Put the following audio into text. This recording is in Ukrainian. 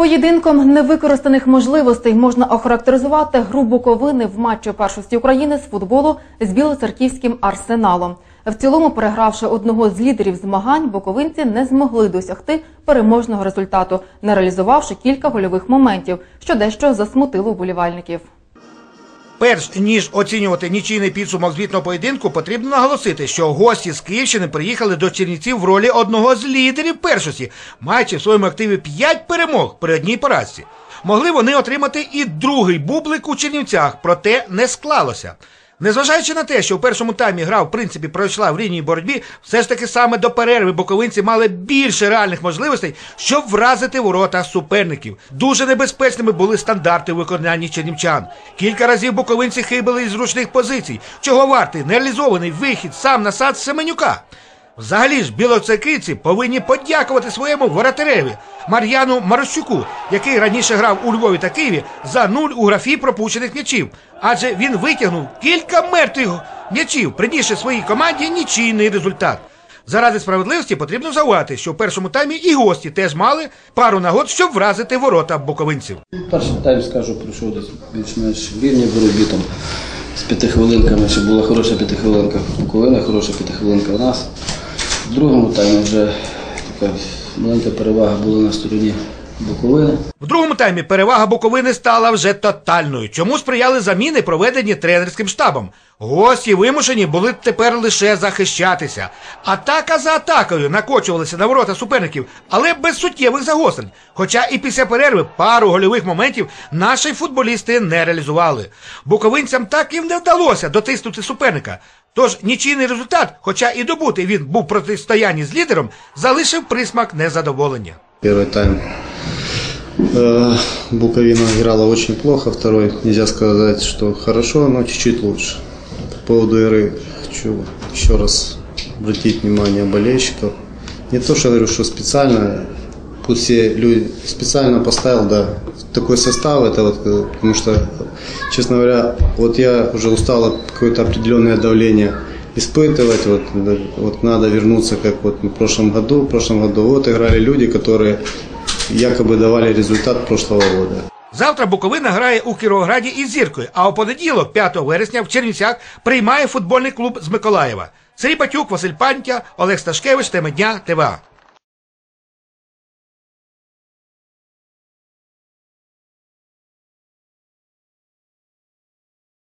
Поєдинком невикористаних можливостей можна охарактеризувати гру Буковини в матчі першості України з футболу з білоцерківським арсеналом. В цілому, перегравши одного з лідерів змагань, буковинці не змогли досягти переможного результату, не реалізувавши кілька гольових моментів, що дещо засмутило вболівальників. Перш ніж оцінювати нічийний підсумок звітного поєдинку, потрібно наголосити, що гості з Київщини приїхали до Чернівців в ролі одного з лідерів першості, маючи в своєму активі 5 перемог при одній поразці. Могли вони отримати і другий бублик у Чернівцях, проте не склалося. Незважаючи на те, що в першому таймі гра в принципі пройшла в рівній боротьбі, все ж таки саме до перерви боковинці мали більше реальних можливостей, щоб вразити ворота суперників. Дуже небезпечними були стандарти у виконанні чернівчан. Кілька разів боковинці хибили із зручних позицій, чого вартий нереалізований вихід сам на сад Семенюка. Взагалі ж білоцерківці повинні подякувати своєму воротареві Мар'яну Марощуку, який раніше грав у Львові та Києві за нуль у графі пропущених м'ячів. Адже він витягнув кілька мертвих м'ячів, принісши своїй команді нічийний результат. Заради справедливості потрібно зауважити, що в першому таймі і гості теж мали пару нагод, щоб вразити ворота буковинців. Перший тайм, скажу, пройшов десь більш-менш вільні боротьбі там з п'ятихвилинками, ще була хороша п'ятихвилинка в Буковини, хороша п'ятихвилинка у нас. В другому таймі вже маленька перевага була на стороні Буковини. В другому таймі перевага Буковини стала вже тотальною, чому сприяли заміни, проведені тренерським штабом. Гості вимушені були тепер лише захищатися. Атака за атакою накочувалися на ворота суперників, але без суттєвих загострень. Хоча і після перерви пару гольових моментів наші футболісти не реалізували. Буковинцям так і не вдалося дотиснути суперника. Тож нічийний результат, хоча і добутий він був протистоянні з лідером, залишив присмак незадоволення. Первый тайм э, Буковина играла очень плохо, второй нельзя сказать, что хорошо, но чуть-чуть лучше. По поводу игры хочу еще раз обратить внимание болельщиков. Не то, что говорю, что специально, пусть все люди специально поставил, да, такой состав, это вот, э, потому что, честно говоря, вот я уже устал от какое-то определенное давление испытывать, вот, да, вот надо вернуться, как вот в прошлом году, в прошлом году вот играли люди, которые якобы давали результат прошлого года. Завтра Буковина грає у Кіровограді із зіркою, а у понеділок, 5 вересня, в Чернівцях приймає футбольний клуб з Миколаєва. Сергій Батюк, Василь Пантя, Олег Сташкевич, Тема дня, ТВА.